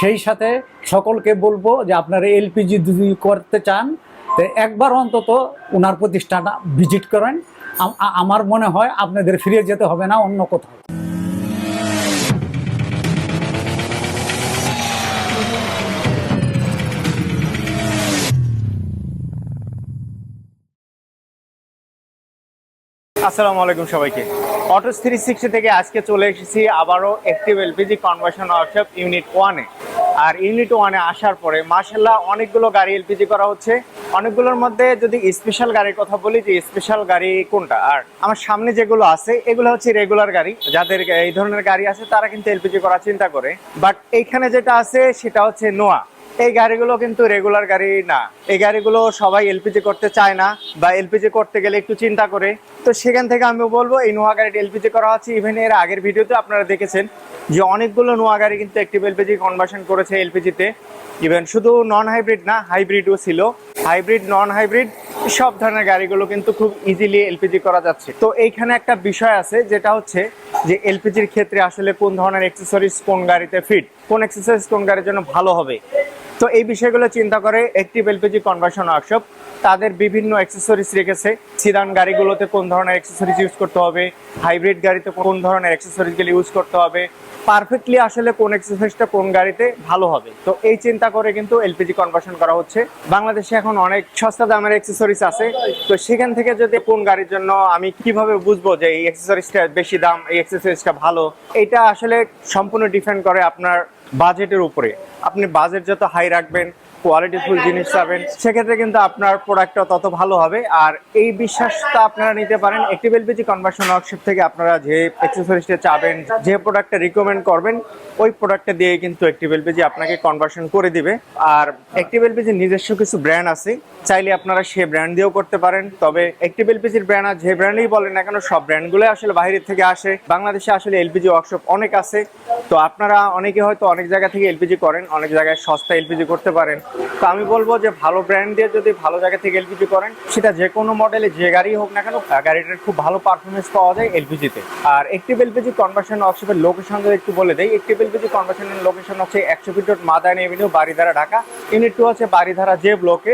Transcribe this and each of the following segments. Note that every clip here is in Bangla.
সেই সাথে সকলকে বলব যে আপনারা এলপিজি যদি করতে চান, তো একবার অন্তত ওনার প্রতিষ্ঠানটা ভিজিট করেন। আমার মনে হয় আপনাদের ফিরে যেতে হবে না অন্য কোথাও। আসসালামু আলাইকুম সবাইকে। অটোস থ্রি সিক্সটি থেকে আজকে চলে এসেছি আবারও active LPG conversion workshop unit ওয়ানে আর ইউনিট ওয়ানে আসার পরে মার্শাল্লাহ অনেকগুলো গাড়ি এলপিজি করা হচ্ছে। অনেকগুলোর মধ্যে যদি স্পেশাল গাড়ির কথা বলি যে স্পেশাল গাড়ি কোনটা? আর আমার সামনে যেগুলো আছে, এগুলো হচ্ছে রেগুলার গাড়ি। যাদের এই ধরনের গাড়ি আছে, তারা কিন্তু এলপিজি করার চিন্তা করে। বাট এইখানে যেটা আছে, সেটা হচ্ছে নোয়া। এই গাড়িগুলো কিন্তু রেগুলার গাড়ি না। এই গাড়িগুলো সবাই এলপিজি করতে চায় না বা এলপিজি করতে গেলে একটু চিন্তা করে। তো সেখান থেকে আমি বলব, এই নোয়া গাড়িটা এলপিজি করা হচ্ছে। ইভেন এর আগের ভিডিওতে আপনারা দেখেছেন যে অনেকগুলো নোয়া গাড়ি কিন্তু একটিভ এলপিজি কনভার্সন করেছে এলপিজিতে। ইভেন শুধু নন হাইব্রিড না হাইব্রিডও ছিল। হাইব্রিড নন হাইব্রিড সব ধরনের গাড়িগুলো কিন্তু খুব ইজিলি এলপিজি করা যাচ্ছে। তো এইখানে একটা বিষয় আছে, যেটা হচ্ছে যে এলপিজির ক্ষেত্রে আসলে কোন ধরনের এক্সেসরিজ কোন গাড়িতে ফিট কোন এক্সেসরিজ কোন গাড়ির জন্য ভালো হবে। তো এই বিষয়গুলো চিন্তা করে একটি এলপিজি কনভার্সন ওয়ার্কশপ তাদের বিভিন্ন অ্যাক্সেসরিজ রেখেছে। সিদান গাড়িগুলোতে কোন ধরনের অ্যাক্সেসরিজ ইউজ করতে হবে হাইব্রিড গাড়িতে কোন ধরনের অ্যাক্সেসরিজগুলো ইউজ করতে হবে পারফেক্টলি আসলে কোন এক্সারসাইজটা কোন গাড়িতে ভালো হবে। তো এই চিন্তা করে কিন্তু এলপিজি কনভার্সন করা হচ্ছে। বাংলাদেশে এখন অনেক সস্তা দামের অ্যাক্সেসরিজ আছে। তো সেখান থেকে যদি কোন গাড়ির জন্য আমি কীভাবে বুঝব যে এই অ্যাক্সেসরিজটা বেশি দাম, এই অ্যাক্সেসরিজটা ভালো? এটা আসলে সম্পূর্ণ ডিপেন্ড করে আপনার বাজেটের উপরে। আপনি বাজেট যত হাই রাখবেন কোয়ালিটিফুল জিনিস পাবেন। সেক্ষেত্রে কিন্তু আপনার প্রোডাক্টটা তত ভালো হবে। আর এই বিশ্বাসটা আপনারা নিতে পারেন। একটিভ এলপিজি কনভার্সন ওয়ার্কশপ থেকে আপনারা যে অ্যাক্সেসরিজটা চাবেন, যে প্রোডাক্টটা রিকমেন্ড করবেন, ওই প্রোডাক্টটা দিয়ে কিন্তু একটিভ এলপিজি আপনাকে কনভার্সন করে দিবে। আর একটিভ এলপিজির নিজস্ব কিছু ব্র্যান্ড আছে। চাইলে আপনারা সে ব্র্যান্ড দিয়েও করতে পারেন। তবে একটিভ এলপিজির ব্র্যান্ড আর যে ব্র্যান্ডই বলেন না কেন, সব ব্র্যান্ডগুলো আসলে বাইরের থেকে আসে। বাংলাদেশে আসলে এলপিজি ওয়ার্কশপ অনেক আছে। তো আপনারা অনেকে হয়তো অনেক জায়গা থেকে এলপিজি করেন, অনেক জায়গায় সস্তা এলপিজি করতে পারেন। তো আমি বলব যে ভালো ব্র্যান্ড দিয়ে যদি ভালো জায়গা থেকে এলপিজি করেন, সেটা যে কোনো মডেলে যে গাড়ি হোক না কেন গাড়িটার খুব ভালো পারফরমেন্স পাওয়া যায় এলপিজিতে আর একটিভ এলপিজি কনভার্সন ওয়ার্কশপের লোকেশন যদি একটু বলে দেয় একটিভ এলপিজি কনভার্সনের লোকেশন হচ্ছে একশো feet Madani avenue Baridhara Dhaka. Unit two হচ্ছে বাড়িধারা যে ব্লকে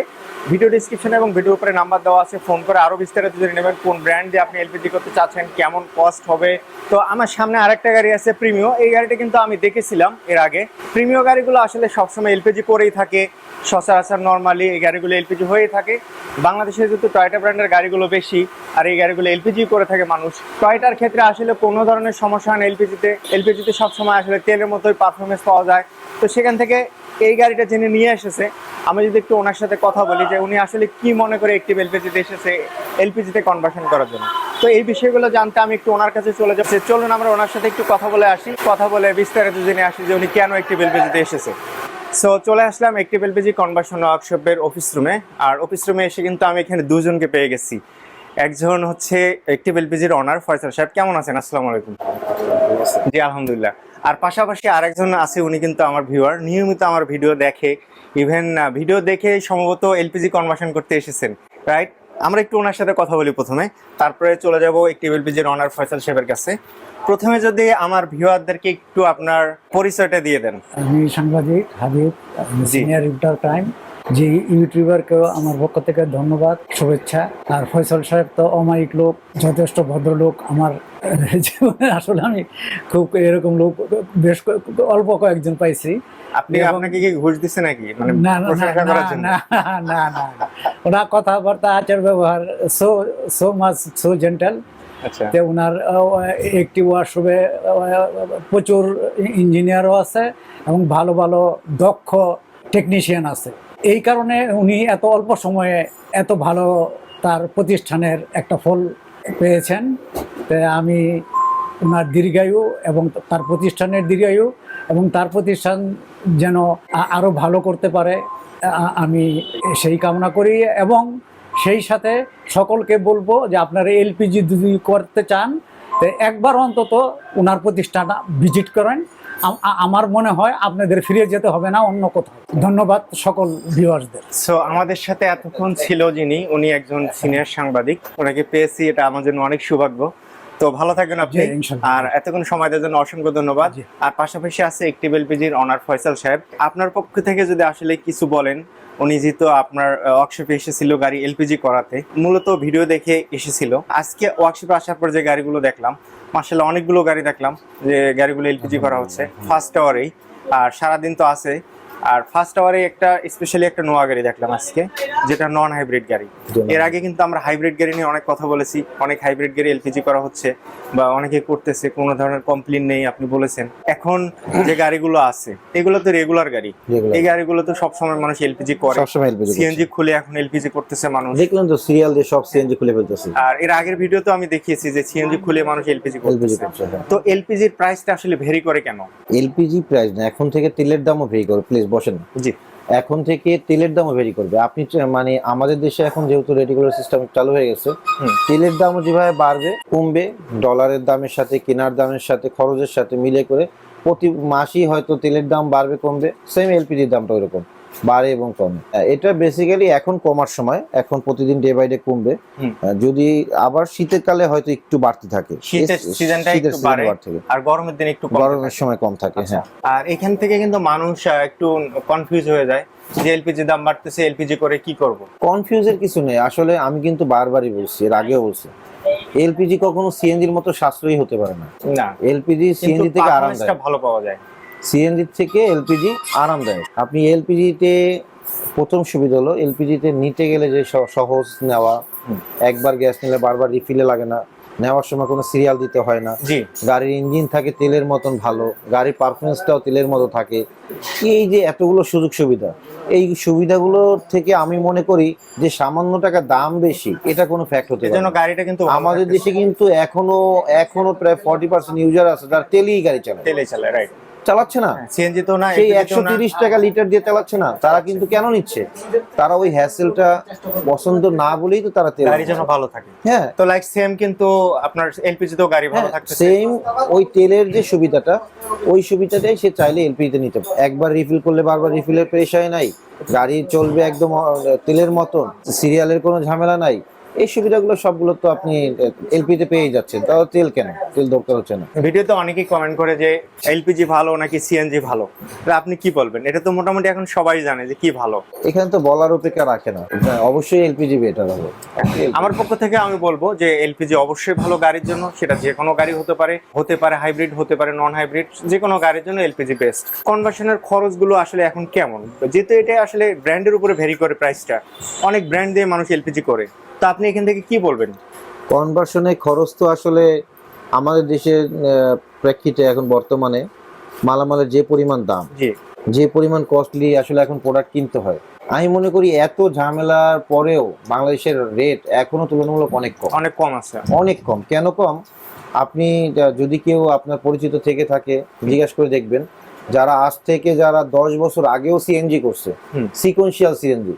ভিডিও ডিসক্রিপশনে এবং ভিডিও উপরে নাম্বার দেওয়া আছে। ফোন করে আরও বিস্তারিত যদি নেবেন কোন ব্র্যান্ড দিয়ে আপনি এলপিজি করতে চাচ্ছেন, কেমন কস্ট হবে। তো আমার সামনে আরেকটা গাড়ি আছে প্রিমিও এই গাড়িটা কিন্তু আমি দেখেছিলাম এর আগে। প্রিমিও গাড়িগুলো আসলে সবসময় এলপিজি করেই থাকে। সচরাচর নর্মালি এই গাড়িগুলো এলপিজি হয়েই থাকে। বাংলাদেশে যেহেতু টয়টা ব্র্যান্ডের গাড়িগুলো বেশি, আর এই গাড়িগুলো এলপিজি করে থাকে মানুষ। টয়টার ক্ষেত্রে আসলে কোনো ধরনের সমস্যা হয় না এলপিজিতে এলপিজিতে সবসময় আসলে তেলের মতোই পারফরমেন্স পাওয়া যায়। তো সেখান থেকে এই গাড়িটা যিনি নিয়ে এসেছে, আমি যদি একটু ওনার সাথে কথা বলি যে উনি আসলে কি মনে করে একটি এলপিজিতে এসেছে এলপিজিতে কনভার্সন করার জন্য। তো এই বিষয়গুলো জানতে আমি একটু ওনার কাছে চলে যাচ্ছি। চলুন আমরা ওনার সাথে একটু কথা বলে আসি। কথা বলে বিস্তারিত জেনে আসি যে উনি কেন একটি এলপিজিতে এসেছে। সো চলে আসলাম একটি এলপিজি কনভার্সন ওয়ার্কশপের অফিস রুমে আর অফিস রুমে এসে কিন্তু আমি এখানে দুজনকে পেয়ে গেছি। একজন হচ্ছে একটি এলপিজির অনার ফয়সাল সাহেব। কেমন আছেন? আসসালামু আলাইকুম। জি, আলহামদুলিল্লাহ। আর পাশাপাশি আরেকজন আছে উনি কিন্তু আমার ভিউয়ার নিয়মিত আমার ভিডিও দেখে ইভেন ভিডিও দেখে সম্ভবত এলপিজি কনভার্সন করতে এসেছেন রাইট আমরা একটু ওনার সাথে কথা বলি প্রথমে তারপরে চলে যাব একটি এলপিজির অনার ফয়সাল সাহেবের কাছে। প্রথমে যদি আমার ভিউয়ারদেরকে একটু আপনার পরিচয়টা দিয়ে দেন। আমি সাংবাদিক হাবিব সিনিয়র রিপোর্টার টাইম যে ইউটিউবারকেও আমার পক্ষ থেকে ধন্যবাদ শুভেচ্ছা। আর ফয়সল সাহেব তো অমায়িক লোক যথেষ্ট ভদ্রলোক আমার জীবনে। আসলে আমি খুব এরকম লোক বেশ অল্প কয়েকজন পাইছি। আপনি আপনাকে কি ঘুষ দিচ্ছে নাকি? মানে না না। ওনার কথাবার্তা আচার ব্যবহার so so much so gentle তে ওনার একটি ওয়ার্কশপে প্রচুর ইঞ্জিনিয়ারও আছে এবং ভালো ভালো দক্ষ টেকনিশিয়ান আছে। এই কারণে উনি এত অল্প সময়ে এত ভালো তার প্রতিষ্ঠানের একটা ফল পেয়েছেন। আমি ওনার দীর্ঘায়ু এবং তার প্রতিষ্ঠানের দীর্ঘায়ু এবং তার প্রতিষ্ঠান যেন আরও ভালো করতে পারে আমি সেই কামনা করি এবং সেই সাথে সকলকে বলব যে আপনারা এলপিজি যদি করতে চান একবার অন্তত ওনার প্রতিষ্ঠান ভিজিট করেন। আমার মনে হয় আপনাদের ফিরে যেতে হবে না অন্য কোথাও। ধন্যবাদ সকল ভিউয়ার্সদের সো আমাদের সাথে এতক্ষণ ছিল যিনি উনি একজন সিনিয়র সাংবাদিক। ওনাকে পেয়েছি এটা আমার জন্য অনেক সৌভাগ্য। তো ভালো থাকবেন আপনি। আর এতক্ষণ সময় দেওয়ার জন্য অসংখ্য ধন্যবাদ। আর পাশাপাশি আছে একটি বেলপিজির অনার ফয়সাল সাহেব। আপনার পক্ষ থেকে যদি আসলে কিছু বলেন উনি যেহেতু আপনার ওয়ার্কশপে এসেছিল গাড়ি এলপিজি করাতে, মূলত ভিডিও দেখে এসেছিল। আজকে ওয়ার্কশপে আসার পর যে গাড়িগুলো দেখলাম মার্শাল্লাহ অনেকগুলো গাড়ি দেখলাম যে গাড়িগুলো এলপিজি করা হচ্ছে ফার্স্ট আওয়ারেই আর সারাদিন তো আছে আর ফার্স্ট আওয়ারে একটা স্পেশালি একটা নোয়া গাড়ি দেখলাম আজকে যেটা নন হাইব্রিড গাড়ি। এর আগে কিন্তু আমরা হাইব্রিড গাড়ি নিয়ে অনেক কথা বলেছি অনেক হাইব্রিড গাড়ি এলপিজি করা হচ্ছে বা অনেকে করতেছে কোনো ধরনের কমপ্লেন নেই আপনি বলেছেন। এখন যে গাড়িগুলো আছে এগুলো তো রেগুলার গাড়ি। এই গাড়িগুলো তো সবসময় মানুষ এলপিজি করে। সবসময় এলপিজি সিএনজি খুলে এখন এলপিজি করতেছে মানুষ। দেখলেন তো সিরিয়াল দিয়ে সব সিএনজি খুলে ফেলতেছে। আর এর আগের ভিডিও তো আমি দেখিয়েছি যে সিএনজি খুলে মানুষ এলপিজি করতেছে। হ্যাঁ। তো এলপিজির প্রাইসটা আসলে ভেরি করে কেন? এলপিজি প্রাইস না এখন থেকে তেলের দামও ভেরি করে। প্লিজ বসেন জি। এখন থেকে তেলের দামও ভেরি করবে। আপনি মানে আমাদের দেশে এখন যেহেতু রেটিকুলার সিস্টেম চালু হয়ে গেছে। তেলের দামও যেভাবে বাড়বে কমবে ডলারের দামের সাথে কেনার দামের সাথে খরচের সাথে মিলে করে প্রতি মাসই হয়তো তেলের দাম বাড়বে কমবে সেম এলপিজির দামটা ওইরকম। বাড়ে এবং কমে। এটা বেসিক্যালি এখন কমার সময় এখন প্রতিদিন ডে বাই ডে কমবে। যদি আবার শীতের কালে হয়তো একটু বাড়তে থাকে। শীতের সিজনটা একটু বাড়ে আর গরমের দিন একটু গরমের সময় কম থাকে আচ্ছা। হ্যাঁ। আর এখান থেকে কিন্তু মানুষ একটু কনফিউজ হয়ে যায় যে এলপিজি দাম বাড়তেছে এলপিজি করে কি করব? কনফিউজের কিছু নেই। আসলে আমি কিন্তু বারবারই বলছি এর আগেও বলছি। এলপিজি কখনো সিএনজির মতো সাশ্রয়ী হতে পারে না। না। এলপিজি সিএনজি থেকে আরামদায়ক। ভালো পাওয়া যায়। সিএনজি থেকে এলপিজি আরামদায়ক। আপনি এলপিজিতে প্রথম সুবিধা হলো এলপিজিতে নিতে গেলে যে সহজ নেওয়া একবার গ্যাস নিলে বারবার রিফিলে লাগে না নেওয়ার সময় কোনো সিরিয়াল দিতে হয় না। জি। গাড়ির ইঞ্জিন থাকে তেলের মতন ভালো গাড়ির পারফরমেন্সটাও তেলের মতো থাকে। এই যে এতগুলো সুযোগ সুবিধা এই সুবিধাগুলো থেকে আমি মনে করি যে সামান্য টাকা দাম বেশি এটা কোনো ফ্যাক্ট হতে পারে গাড়িটা কিন্তু আমাদের দেশে কিন্তু এখনও এখনও প্রায় ফর্টি পার্সেন্ট ইউজার আছে যারা তেলেই গাড়ি চালায়। তেলে চালায় রাইট চালাচ্ছে না। সিএনজি তো না সেই একশো তিরিশ টাকা লিটার দিয়ে চালাচ্ছে না। তারা কিন্তু কেন নিচ্ছে? তারা ওই হ্যাসেলটা পছন্দ না বলেই তো তারা তেল গাড়ি যেন ভালো থাকে। হ্যাঁ। তো লাইক সেম কিন্তু আপনার এলপিজি তো গাড়ি ভালো থাকতেছে। সেম ওই তেলের যে সুবিধাটা ওই সুবিধাটাই সে চাইলে এলপিজিতে নিতে একবার রিফিল করলে বারবার রিফিলের পেশায় নাই। গাড়ি চলবে একদম তেলের মতন। সিরিয়ালের কোনো ঝামেলা নাই। এই সুবিধাগুলো সবগুলো তো আপনি এলপিতে পেয়ে যাচ্ছেন। তাও তেল কেন? তেল দরকার হচ্ছে না। ভিডিওতে অনেকেই কমেন্ট করে যে এলপিজি ভালো নাকি সিএনজি ভালো? আপনি কি বলবেন? এটা তো মোটামুটি এখন সবাই জানে যে কি ভালো। এখানে তো বলার অপেক্ষা রাখে না। অবশ্যই এলপিজি বেটার হবে। আমার পক্ষ থেকে আমি বলব যে এলপিজি অবশ্যই ভালো গাড়ির জন্য। সেটা যে কোনো গাড়ি হতে পারে হতে পারে হাইব্রিড হতে পারে নন হাইব্রিড যে কোনো গাড়ির জন্য এলপিজি বেস্ট কনভার্সনের খরচগুলো আসলে এখন কেমন? যেহেতু এটা আসলে ব্র্যান্ডের উপরে ভেরি করে প্রাইসটা অনেক ব্র্যান্ড দিয়ে মানুষ এলপিজি করে। তো আপনি এখান থেকে কি বলবেন? কনভার্সনে খরচ তো আসলে আমাদের দেশের প্রেক্ষিতে এখন বর্তমানে মালামালের যে পরিমাণ দাম যে পরিমাণ কস্টলি আসলে এখন প্রোডাক্ট কিনতে হয় আমি মনে করি এত ঝামেলার পরেও বাংলাদেশের রেট এখনও তুলনামূলক অনেক কম। অনেক কম আছে। অনেক কম। কেন কম? আপনি যদি কেউ আপনার পরিচিত থেকে থাকে জিজ্ঞাসা করে দেখবেন যারা আজ থেকে যারা দশ বছর আগেও সিএনজি করছে। সিকোয়েন্সিয়াল সিএনজি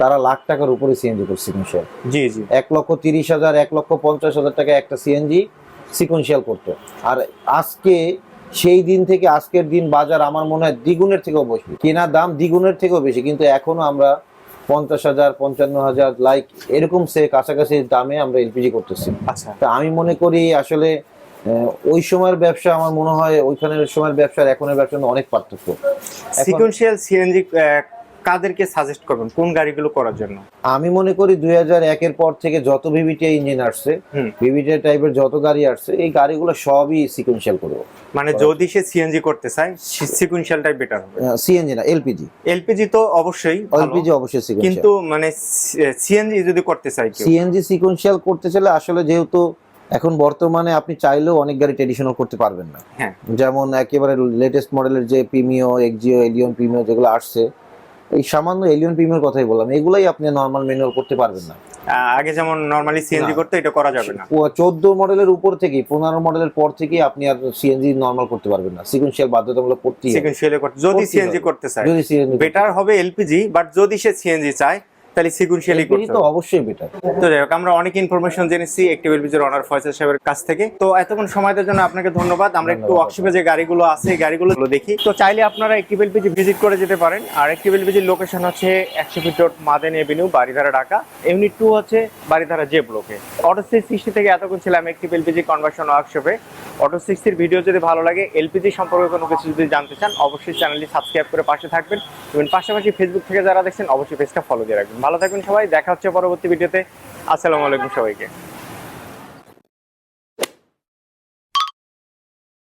তারা লাখ টাকার উপরে সিএনজি করছে সিকোয়েন্সিয়াল জি জি। এক লক্ষ তিরিশ হাজার এক লক্ষ পঞ্চাশ হাজার টাকা একটা সিএনজি সিকোয়েন্সিয়াল করতো। আর আজকে সেই দিন থেকে আজকের দিন বাজার আমার মনে হয় দ্বিগুণের থেকেও বেশি। কেনা দাম দ্বিগুণের থেকেও বেশি কিন্তু এখনও আমরা পঞ্চাশ হাজার পঞ্চান্ন হাজার লাইক এরকম সে কাছাকাছি দামে আমরা এলপিজি করতেছি। আচ্ছা। তা আমি মনে করি আসলে ওই সময়ের ব্যবসা আমার মনে হয় ওইখানের সময়ের ব্যবসা আর এখনের ব্যবসার অনেক পার্থক্য। সিকোয়েন্সিয়াল সিএনজি কাদেরকে সাজেস্ট করবেন? কোন গাড়িগুলো করার জন্য? আমি মনে করি দুই হাজার একের পর থেকে যত ভিভিটি ইঞ্জিন আসছে হুম। ভিভিটি টাইপের যত গাড়ি আসছে এই গাড়িগুলো সবই সিকোয়েন্সিয়াল করব। মানে যদি সে সিএনজি করতে চায় সিকুয়েন্সিয়ালটাই বেটার হবে। সিএনজি না এলপিজি এলপিজি তো অবশ্যই এলপিজি অবশ্যই সিকোয়েন্সিয়াল কিন্তু মানে সিএনজি যদি করতে চাই সিএনজি সিকোয়েন্সিয়াল করতে চাইলে আসলে যেহেতু এখন বর্তমানে আপনি চাইলেও অনেক গাড়ি ট্রেডিশনাল করতে পারবেন না। হ্যাঁ। যেমন একেবারে লেটেস্ট মডেলের যে প্রিমিও এক্সিও এলিয়ন প্রিমিও যেগুলো আসছে এই সামান্য এলিয়ন প্রিমিওর কথাই বললাম এগুলাই আপনি নর্মাল ম্যানুয়াল করতে পারবেন না। আগে যেমন নরমালি সিএনজি করতে এটা করা যাবে না। চোদ্দ মডেলের উপর থেকে পনেরো মডেলের পর থেকে আপনি আর সিএনজি নর্মাল করতে পারবেন না। সিকুয়েন্সিয়াল বাধ্যতামূলক করতেই। সিকুয়েন্সিয়ালি করতে যদি সিএনজি করতে চায়। বেটার হবে এলপিজি বাট যদি সে সিএনজি চায় তাহলে সিকুয়েন্সিয়ালি করতে তো অবশ্যই বেটার তো যাই হোক আমরা অনেক ইনফরমেশন জেনেছি একটিভ এলপিজির অনার ফয়সাল সাহেবের কাছ থেকে। তো এতক্ষণ সময় দেওয়ার জন্য আপনাকে ধন্যবাদ। আমরা একটু ওয়ার্কশপে যে গাড়িগুলো আছে এই গাড়িগুলো দেখি। তো চাইলে আপনারা একটিভ এলপিজি ভিজিট করে যেতে পারেন। আর একটিভ এলপিজির লোকেশন হচ্ছে একশো feet road Madani avenue Baridhara Dhaka. Unit two হচ্ছে বাড়িধারা যে ব্লকে অটো সিক্সটি থেকে এতক্ষণ ছিলাম একটিভ এলপিজি কনভার্সন ওয়ার্কশপে অটো সিক্সটির ভিডিও যদি ভালো লাগে এলপিজি সম্পর্কে কোনো কিছু যদি জানতে চান, অবশ্যই চ্যানেলটি সাবস্ক্রাইব করে পাশে থাকবেন। এবং পাশাপাশি ফেসবুক থেকে যারা দেখছেন, অবশ্যই পেজটা ফলো দিয়ে রাখবেন। ভালো থাকবেন সবাই, দেখা হচ্ছে পরবর্তী ভিডিওতে আসসালামু আলাইকুম সবাইকে।